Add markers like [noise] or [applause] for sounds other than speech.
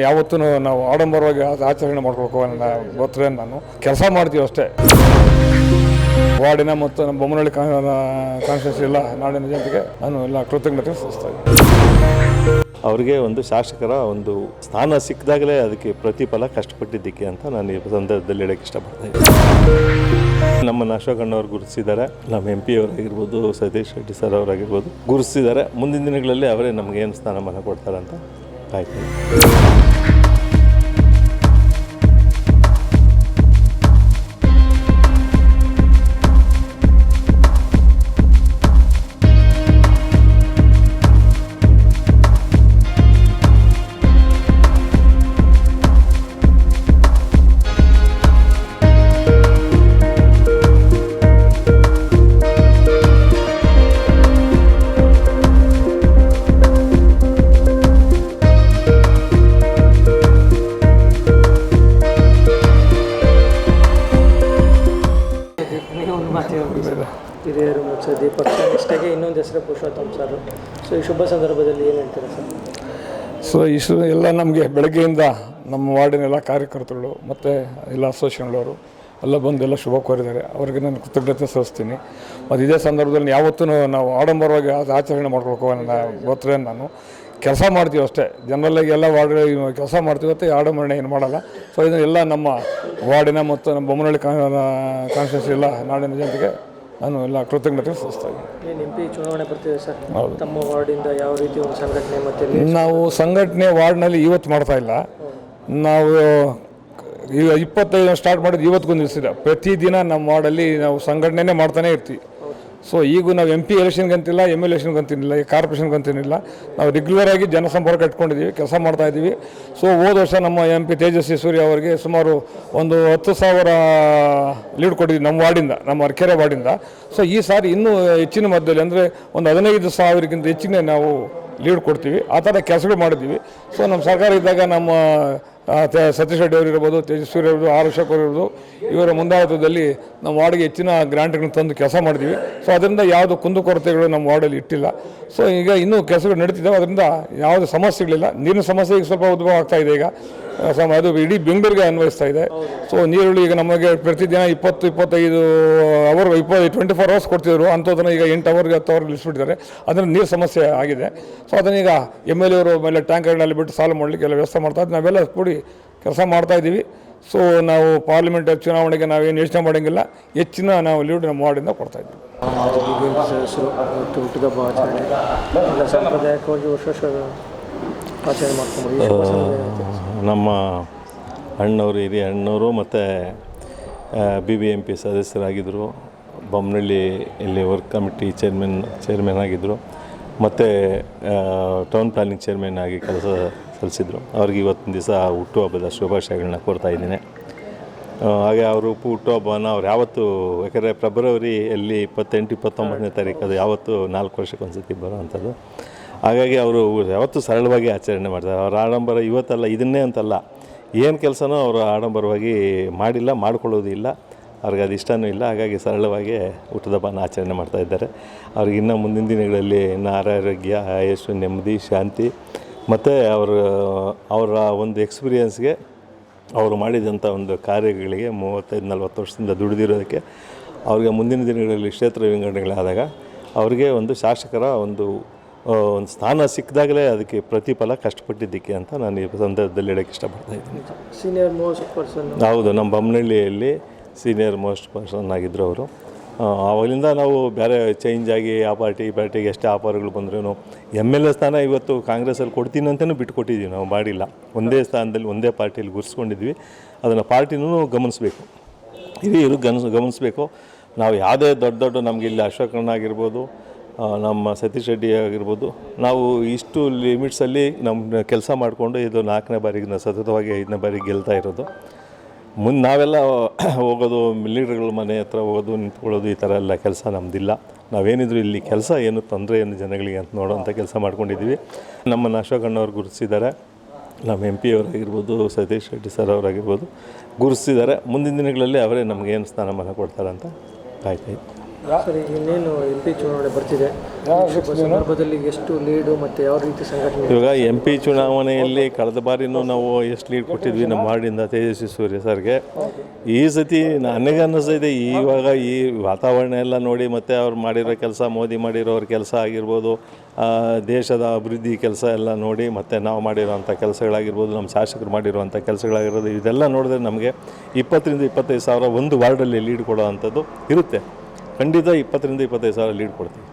ಯಾವತ್ತೂ ನಾವು ಆಡಂಬರವಾಗಿ ಆಚರಣೆ ಮಾಡ್ಕೊಳ್ಕೋ ಅನ್ನೋ ಗೊತ್ತೇ ನಾನು. ಕೆಲಸ ಮಾಡ್ತೀವಿ ಅಷ್ಟೇ. ವಾರ್ಡಿನ ಮತ್ತು ನಮ್ಮ ಬೊಮ್ಮನಹಳ್ಳಿ ಕಾನ್ಸ್ಟಿಟ್ಯೂನ್ಸಿ ಎಲ್ಲ ನಾಡಿನ ಜನತೆಗೆ ನಾನು ಎಲ್ಲ ಕೃತಜ್ಞತೆ ಸಲ್ಲಿಸ್ತಾ ಅವರಿಗೆ ಒಂದು ಶಾಸಕರ ಒಂದು ಸ್ಥಾನ ಸಿಕ್ಕಿದಾಗಲೇ ಅದಕ್ಕೆ ಪ್ರತಿಫಲ ಕಷ್ಟಪಟ್ಟಿದ್ದಕ್ಕೆ ಅಂತ ನಾನು ಈ ಸಂದರ್ಭದಲ್ಲಿ ಹೇಳಕ್ಕೆ ಇಷ್ಟಪಡ್ತಾ ಇದ್ದೀನಿ. ನಮ್ಮನ್ನು ಅಶೋಕ್ ಅಣ್ಣವ್ರು ಗುರುತಿಸಿದ್ದಾರೆ. ನಮ್ಮ ಎಂ ಪಿ ಅವರಾಗಿರ್ಬೋದು, ಸತೀಶ್ ರೆಡ್ಡಿ ಸರ್ ಅವರಾಗಿರ್ಬೋದು, ಗುರುತಿಸಿದ್ದಾರೆ. ಮುಂದಿನ ದಿನಗಳಲ್ಲಿ ಅವರೇ ನಮಗೇನು ಸ್ಥಾನಮಾನ ಕೊಡ್ತಾರೆ ಅಂತ ಕಾಯ್ತೀನಿ ನೀವು ಹಿರಿಯರು ಮುತ್ಸದಿ ಪಕ್ಷ ನಿಷ್ಠೆಗೆ ಇನ್ನೊಂದು ಹೆಸರು ಪುರುಷೋತ್ತಮ್ ಸರ್. ಸೊ ಈ ಶುಭ ಸಂದರ್ಭದಲ್ಲಿ ಏನು ಹೇಳ್ತೀರಾ ಸರ್? ಸೊ ಇಷ್ಟು ಎಲ್ಲ ನಮಗೆ ಬೆಳಗ್ಗೆಯಿಂದ ನಮ್ಮ ವಾರ್ಡಿನ ಎಲ್ಲ ಕಾರ್ಯಕರ್ತರುಗಳು ಮತ್ತು ಎಲ್ಲ ಅಸೋಸಿಯೇಷನ್ಗಳವರು ಎಲ್ಲ ಬಂದು ಎಲ್ಲ ಶುಭ ಕೋರಿದ್ದಾರೆ. ಅವರಿಗೆ ನಾನು ಕೃತಜ್ಞತೆ ಸಲ್ಲಿಸ್ತೀನಿ. ಮತ್ತು ಇದೇ ಸಂದರ್ಭದಲ್ಲಿ ಯಾವತ್ತೂ ನಾವು ಆಡಂಬರವಾಗಿ ಆ- ಆಚರಣೆ ಮಾಡ್ಕೊಳ್ಕೋ ನನ್ನ ಗೊತ್ತೇ ನಾನು. ಕೆಲಸ ಮಾಡ್ತೀವಿ ಅಷ್ಟೇ. ಜನರಲ್ಲಾಗಿ ಎಲ್ಲ ವಾರ್ಡ್ ಕೆಲಸ ಮಾಡ್ತೀವಿ. ಮತ್ತು ಆಡಂಬರಣೆ ಏನು ಮಾಡಲ್ಲ. ಸೊ ಇದನ್ನೆಲ್ಲ ನಮ್ಮ ವಾರ್ಡಿನ ಮತ್ತು ನಮ್ಮ ಬೊಮ್ಮನಹಳ್ಳಿ ಕಾನ್ಸ್ಟಿಟ್ಯೂನ್ಸಿ ಎಲ್ಲ ನಾಡಿನ ಜನತೆಗೆ ನಾನು ಎಲ್ಲ ಕೃತಜ್ಞತೆ ಸಲ್ಲಿಸ್ತಾ ಇದ್ದೀನಿ. ಎಂ ಪಿ ಚುನಾವಣೆ ಬರ್ತಿದೆ ಸರ್. ಹೌದು. ತಮ್ಮ ವಾರ್ಡಿಂದ ಯಾವ ರೀತಿ ಒಂದು ಸಂಘಟನೆ ಮತ್ತು ನಾವು ಸಂಘಟನೆ ವಾರ್ಡ್ನಲ್ಲಿ ಇವತ್ತು ಮಾಡ್ತಾ ಇಲ್ಲ. ನಾವು ಈಗ ಇಪ್ಪತ್ತೈದು ಸ್ಟಾರ್ಟ್ ಮಾಡಿದ್ದು ಇವತ್ತಿಗೊಂದು ದಿವಸ ಪ್ರತಿದಿನ ನಮ್ಮ ವಾರ್ಡಲ್ಲಿ ನಾವು ಸಂಘಟನೆ ಮಾಡ್ತಾನೆ ಇರ್ತೀವಿ. ಸೊ ಈಗ ನಾವು ಎಂ ಪಿ ಎಲೆಕ್ಷನ್ಗಂತಿಲ್ಲ ಎಂ ಎಲ್ ಎಲೆಕ್ಷನ್ಗಂತಿಲ್ಲ ಕಾರ್ಪೊರೇಷನ್ಗಂತಿಲ್ಲ ನಾವು ರೆಗ್ಯುಲರ್ ಆಗಿ ಜನಸಂಪರ್ಕ ಇಟ್ಕೊಂಡಿದ್ದೀವಿ, ಕೆಲಸ ಮಾಡ್ತಾ ಇದ್ದೀವಿ. ಸೊ ಹೋದ ವರ್ಷ ನಮ್ಮ ಎಂ ಪಿ ತೇಜಸ್ವಿ ಸೂರ್ಯ ಅವರಿಗೆ ಸುಮಾರು ಒಂದು ಹತ್ತು ಸಾವಿರ ಲೀಡ್ ಕೊಟ್ಟಿದ್ವಿ ನಮ್ಮ ವಾರ್ಡಿಂದ, ನಮ್ಮ ಅರ್ಕೆರೆ ವಾರ್ಡಿಂದ. ಸೊ ಈ ಸಾರಿ ಇನ್ನೂ ಹೆಚ್ಚಿನ ಮಧ್ಯದಲ್ಲಿ ಅಂದರೆ ಒಂದು ಹದಿನೈದು ಸಾವಿರಕ್ಕಿಂತ ಹೆಚ್ಚಿನ ನಾವು ಲೀಡ್ ಕೊಡ್ತೀವಿ. ಆ ಥರ ಕೆಲಸಗಳು ಮಾಡಿದ್ದೀವಿ. ಸೊ ನಮ್ಮ ಸರ್ಕಾರ ಇದ್ದಾಗ ನಮ್ಮ ಸತೀಶ್ ರೆಡ್ಡಿ ಅವರಿರ್ಬೋದು ತೇಜಸ್ವಿ ಇರ್ಬೋದು, ಆರ್ ಅಶೋಕ್ ಇರ್ಬೋದು, ಇವರ ಮುಂದಾಳತ್ವದಲ್ಲಿ ನಮ್ಮ ವಾರ್ಡ್ಗೆ ಹೆಚ್ಚಿನ ಗ್ರಾಂಟ್ಗಳನ್ನ ತಂದು ಕೆಲಸ ಮಾಡಿದ್ವಿ. ಸೊ ಅದರಿಂದ ಯಾವುದು ಕುಂದುಕೊರತೆಗಳು ನಮ್ಮ ವಾರ್ಡಲ್ಲಿ ಇಟ್ಟಿಲ್ಲ. ಸೊ ಈಗ ಇನ್ನೂ ಕೆಲಸಗಳು ನಡೀತಿದ್ದಾವೆ. ಅದರಿಂದ ಯಾವುದೇ ಸಮಸ್ಯೆಗಳಿಲ್ಲ. ನೀರಿನ ಸಮಸ್ಯೆ ಈಗ ಸ್ವಲ್ಪ ಉದ್ಭವ ಆಗ್ತಾ ಇದೆ ಈಗ. ಅದು ಇಡೀ ಬೆಂಗಳೂರಿಗೆ ಅನ್ವಯಿಸ್ತಾ ಇದೆ. ಸೊ ನೀರುಳ್ಳಿ ಈಗ ನಮಗೆ ಪ್ರತಿದಿನ ಇಪ್ಪತ್ತು, ಇಪ್ಪತ್ತೈದು ಅವರ್ ಇಪ್ಪತ್ತು ಟ್ವೆಂಟಿ ಫೋರ್ ಅವರ್ಸ್ ಕೊಡ್ತಿದ್ರು. ಅಂಥದನ್ನು ಈಗ ಎಂಟು ಅವರ್ಗೆ ಹತ್ತು ಅವರ್ಗೆ ಇಳಿಸ್ಬಿಟ್ಟಿದ್ದಾರೆ ಅದರಿಂದ ನೀರು ಸಮಸ್ಯೆ ಆಗಿದೆ. ಸೊ ಅದನ್ನೀಗ ಎಂ ಎಲ್ ಎವರು ಮೇಲೆ ಟ್ಯಾಂಕರ್ಗಳಲ್ಲಿ ಬಿಟ್ಟು ಸಾಲ್ವ್ ಮಾಡಲಿಕ್ಕೆ ಎಲ್ಲ ವ್ಯವಸ್ಥೆ ಮಾಡ್ತಾ ಇದ್ದೀವಿ ನಾವೆಲ್ಲ ಕೂಡಿ ಕೆಲಸ ಮಾಡ್ತಾ ಇದ್ದೀವಿ. ಸೊ ನಾವು ಪಾರ್ಲಿಮೆಂಟ್ ಚುನಾವಣೆಗೆ ನಾವೇನು ಯೋಚನೆ ಮಾಡೋಂಗಿಲ್ಲ. ಹೆಚ್ಚಿನ ನಾವು ಲೀಡ್ ನಮ್ಮ ವಾರ್ಡಿಂದ ಕೊಡ್ತಾ ಇದ್ದೀವಿ. ಸದಸ್ಯರು ಮತ್ತು ಹುಟ್ಟಿದಬ್ಬ ಆಚರಣೆ ಎಲ್ಲ ಸಾಂಪ್ರದಾಯಿಕವಾಗಿ ವರ್ಷ ವರ್ಷ ಆಚರಣೆ ಮಾಡ್ಕೊಂಡು ಈ ಶುಭ ಸಂದರ್ಭದಲ್ಲಿ ನಮ್ಮ ಅಣ್ಣವರು, ಹಿರಿಯ ಅಣ್ಣವರು ಮತ್ತು ಬಿ ಬಿ ಎಂ ಪಿ ಸದಸ್ಯರಾಗಿದ್ದರು ಬೊಮ್ಮನಹಳ್ಳಿ ಇಲ್ಲಿ ವರ್ಕ್ ಕಮಿಟಿ ಚೇರ್ಮನ್ ಚೇರ್ಮನ್ ಆಗಿದ್ದರು ಮತ್ತು ಟೌನ್ ಪ್ಲಾನಿಂಗ್ ಚೇರ್ಮನ್ ಆಗಿ ಕೆಲಸ ಸಲ್ಲಿಸಿದರು ಅವ್ರಿಗೆ ಇವತ್ತಿನ ದಿವಸ ಹುಟ್ಟುಹಬ್ಬದ ಶುಭಾಶಯಗಳನ್ನ ಕೋರ್ತಾ ಇದ್ದೀನಿ. ಹಾಗೆ ಅವರು ಹುಟ್ಟುಹಬ್ಬನ ಅವ್ರು ಯಾವತ್ತು, ಯಾಕಂದರೆ ಫೆಬ್ರವರಿಯಲ್ಲಿ ಇಪ್ಪತ್ತೆಂಟು, ಇಪ್ಪತ್ತೊಂಬತ್ತನೇ ತಾರೀಕು, ಅದು ಯಾವತ್ತು ನಾಲ್ಕು ವರ್ಷಕ್ಕೆ ಬರೋವಂಥದ್ದು. ಅಂಥದ್ದು ಹಾಗಾಗಿ ಅವರು ಯಾವತ್ತೂ ಸರಳವಾಗಿ ಆಚರಣೆ ಮಾಡ್ತಾರೆ. ಅವ್ರ ಆಡಂಬರ ಇವತ್ತಲ್ಲ, ಇದನ್ನೇ ಅಂತಲ್ಲ. ಏನು ಕೆಲಸನೂ ಅವರು ಆಡಂಬರವಾಗಿ ಮಾಡಿಲ್ಲ ಮಾಡ್ಕೊಳ್ಳೋದು ಇಲ್ಲ ಅವ್ರಿಗೆ ಅದು ಇಷ್ಟನೂ ಇಲ್ಲ. ಹಾಗಾಗಿ ಸರಳವಾಗಿ ಹುಟ್ಟದಬ್ಬನ ಆಚರಣೆ ಮಾಡ್ತಾ ಇದ್ದಾರೆ. ಅವ್ರಿಗೆ ಇನ್ನೂ ಮುಂದಿನ ದಿನಗಳಲ್ಲಿ ಇನ್ನು ಆರೋಗ್ಯ ಆಯಸ್ಸು ನೆಮ್ಮದಿ ಶಾಂತಿ ಮತ್ತು ಅವರ ಅವರ ಒಂದು ಎಕ್ಸ್ಪೀರಿಯನ್ಸ್ಗೆ ಅವರು ಮಾಡಿದಂಥ ಒಂದು ಕಾರ್ಯಗಳಿಗೆ ಮೂವತ್ತೈದು ನಲ್ವತ್ತು ವರ್ಷದಿಂದ ದುಡಿದಿರೋದಕ್ಕೆ ಅವ್ರಿಗೆ ಮುಂದಿನ ದಿನಗಳಲ್ಲಿ ಕ್ಷೇತ್ರ ವಿಂಗಡಣೆಗಳಾದಾಗ ಅವರಿಗೆ ಒಂದು ಶಾಸಕರ ಒಂದು ಒಂದು ಸ್ಥಾನ ಸಿಕ್ಕಿದಾಗಲೇ ಅದಕ್ಕೆ ಪ್ರತಿಫಲ ಕಷ್ಟಪಟ್ಟಿದ್ದಕ್ಕೆ ಅಂತ ನಾನು ಈ ಸಂದರ್ಭದಲ್ಲಿ ಹೇಳೋಕ್ಕೆ ಇಷ್ಟಪಡ್ತಾ ಇದ್ದೀನಿ. ಸೀನಿಯರ್ ಮೋಸ್ಟ್ ಪರ್ಸನ್ ಹೌದು. ನಮ್ಮ ಬೊಮ್ಮನಹಳ್ಳಿಯಲ್ಲಿ ಸೀನಿಯರ್ ಮೋಸ್ಟ್ ಪರ್ಸನ್ ಆಗಿದ್ದರು ಅವರು. ಆವಾಗಲಿಂದ ನಾವು ಬೇರೆ ಚೇಂಜ್ ಆಗಿ, ಆ ಪಾರ್ಟಿ ಈ ಪಾರ್ಟಿಗೆ ಎಷ್ಟೇ ಆಫರ್ಗಳು ಬಂದ್ರೂ ಎಂ ಎಲ್ ಎ ಸ್ಥಾನ ಇವತ್ತು ಕಾಂಗ್ರೆಸ್ಸಲ್ಲಿ ಕೊಡ್ತೀನಿ ಅಂತಲೂ ಬಿಟ್ಕೊಟ್ಟಿದ್ದೀವಿ ನಾವು ಮಾಡಿಲ್ಲ. ಒಂದೇ ಸ್ಥಾನದಲ್ಲಿ, ಒಂದೇ ಪಾರ್ಟಿಯಲ್ಲಿ ಗುರ್ಸ್ಕೊಂಡಿದ್ವಿ. ಅದನ್ನು ಪಾರ್ಟಿನೂ ಗಮನಿಸಬೇಕು. ಹಿರಿಯರು ಗಮನಿಸ್ ಗಮನಿಸಬೇಕು. ನಾವು ಯಾವುದೇ ದೊಡ್ಡ ದೊಡ್ಡ ನಮಗೆ ಇಲ್ಲಿ ಅಶೋಕಣ್ಣ ಆಗಿರ್ಬೋದು ನಮ್ಮ ಸತೀಶ್ ರೆಡ್ಡಿ ಆಗಿರ್ಬೋದು, ನಾವು ಇಷ್ಟು ಲಿಮಿಟ್ಸಲ್ಲಿ ನಮ್ಮ ಕೆಲಸ ಮಾಡಿಕೊಂಡು ಇದು ನಾಲ್ಕನೇ ಬಾರಿಗೆ, ಸತತವಾಗಿ ಐದನೇ ಬಾರಿಗೆ ಗೆಲ್ತಾ ಇರೋದು. ಮುಂದೆ ನಾವೆಲ್ಲ [clears throat] ಹೋಗೋದು ಲೀಡರ್ಗಳ ಮನೆ ಹತ್ರ ಹೋಗೋದು, ನಿಂತ್ಕೊಳ್ಳೋದು ಈ ಥರ ಎಲ್ಲ ಕೆಲಸ ನಮ್ಮದಿಲ್ಲ ನಾವೇನಿದ್ರು ಇಲ್ಲಿ ಕೆಲಸ ಏನು ತೊಂದರೆ ಏನು ಜನಗಳಿಗೆ ಅಂತ ನೋಡೋವಂಥ ಕೆಲಸ ಮಾಡ್ಕೊಂಡಿದ್ದೀವಿ. ನಮ್ಮನ್ನು ಅಶೋಕ್ ಅಣ್ಣವ್ರು ಗುರುತಿಸಿದ್ದಾರೆ. ನಮ್ಮ ಎಂ ಪಿ ಅವರಾಗಿರ್ಬೋದು, ಸತೀಶ್ ರೆಡ್ಡಿ ಸರ್ ಅವರಾಗಿರ್ಬೋದು, ಗುರುತಿಸಿದ್ದಾರೆ. ಮುಂದಿನ ದಿನಗಳಲ್ಲಿ ಅವರೇ ನಮಗೇನು ಸ್ಥಾನಮಾನ ಕೊಡ್ತಾರೆ ಅಂತ ಕಾಯ್ತಾ ಸರಿ ಇನ್ನೇನು ಎಂ ಪಿ ಚುನಾವಣೆ ಬರ್ತಿದೆ. ಸಂದರ್ಭದಲ್ಲಿ ಎಷ್ಟು ಲೀಡು ಮತ್ತು ಯಾವ ರೀತಿ ಸಂಘಟನೆ? ಇವಾಗ ಎಂ ಪಿ ಚುನಾವಣೆಯಲ್ಲಿ ಕಳೆದ ಬಾರಿನೂ ನಾವು ಎಷ್ಟು ಲೀಡ್ ಕೊಟ್ಟಿದ್ವಿ ನಮ್ಮ ವಾರ್ಡಿಂದ ತೇಜಸ್ವಿ ಸೂರ್ಯ ಸರ್ಗೆ. ಈ ಸತಿ ನನಗೆ ಅನ್ನಿಸ್ತೈತೆ ಇವಾಗ ಈ ವಾತಾವರಣ ಎಲ್ಲ ನೋಡಿ ಮತ್ತು ಅವ್ರು ಮಾಡಿರೋ ಕೆಲಸ ಮೋದಿ ಮಾಡಿರೋ ಅವ್ರ ಕೆಲಸ ಆಗಿರ್ಬೋದು ದೇಶದ ಅಭಿವೃದ್ಧಿ ಕೆಲಸ ಎಲ್ಲ ನೋಡಿ ಮತ್ತು ನಾವು ಮಾಡಿರೋವಂಥ ಕೆಲಸಗಳಾಗಿರ್ಬೋದು ನಮ್ಮ ಶಾಸಕರು ಮಾಡಿರುವಂಥ ಕೆಲಸಗಳಾಗಿರೋದು ಇದೆಲ್ಲ ನೋಡಿದ್ರೆ ನಮಗೆ ಇಪ್ಪತ್ತರಿಂದ ಇಪ್ಪತ್ತೈದು ಸಾವಿರ ಒಂದು ವಾರ್ಡಲ್ಲಿ ಲೀಡ್ ಕೊಡೋ ಅಂಥದ್ದು ಇರುತ್ತೆ. ಖಂಡಿತ ಇಪ್ಪತ್ತರಿಂದ ಇಪ್ಪತ್ತೈದು ಸಾವಿರ ಲೀಡ್ ಕೊಡ್ತೀವಿ.